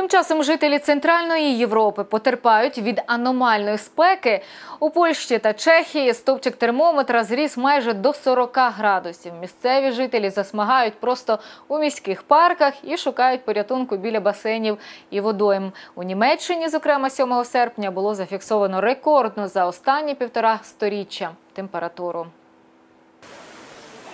Тим часом жителі Центральної Європи потерпають від аномальної спеки. У Польщі та Чехії стовпчик термометра зріс майже до 40 градусів. Місцеві жителі засмагають просто у міських парках і шукають порятунку біля басейнів і водойм. У Німеччині, зокрема 7 серпня, було зафіксовано рекордну за останні півтора сторіччя температуру.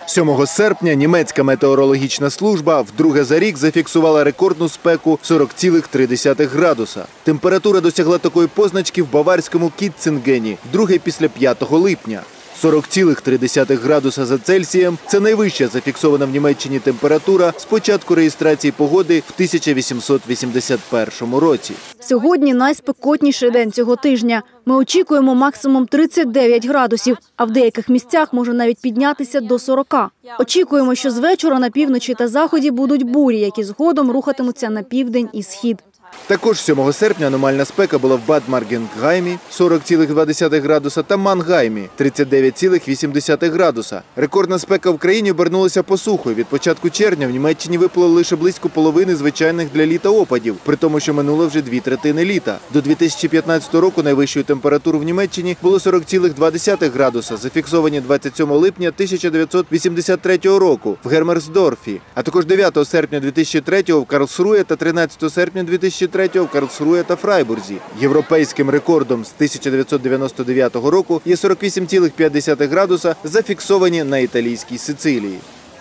7 серпня німецька метеорологічна служба вдруге за рік зафіксувала рекордну спеку 40,3 градуса. Температура досягла такої позначки в баварському Кітцингені, вдруге після 5 липня. 40,3 градуса за Цельсієм – це найвища зафіксована в Німеччині температура з початку реєстрації погоди в 1881 році. Сьогодні найспекотніший день цього тижня. Ми очікуємо максимум 39 градусів, а в деяких місцях може навіть піднятися до 40. Очікуємо, що з вечора на півночі та заході будуть бурі, які згодом рухатимуться на південь і схід. Також 7 серпня аномальна спека була в Бад-Маргенгаймі 40,2 градуса та Мангаймі 39,8 градуса. Рекордна спека в країні обернулася посухою. Від початку червня в Німеччині випало лише близько половини звичайних для літа опадів, при тому, що минуло вже дві третини літа. До 2015 року найвищою температурою в Німеччині було 40,2 градуса, зафіксовані 27 липня 1983 року в Гермерсдорфі, а також 9 серпня 2003 в Карлсрує та 13 серпня 2003 в Карлсруе та Фрайбурзі. Європейським рекордом з 1999 року є 48,5 градуса, зафіксовані на італійській Сицилії.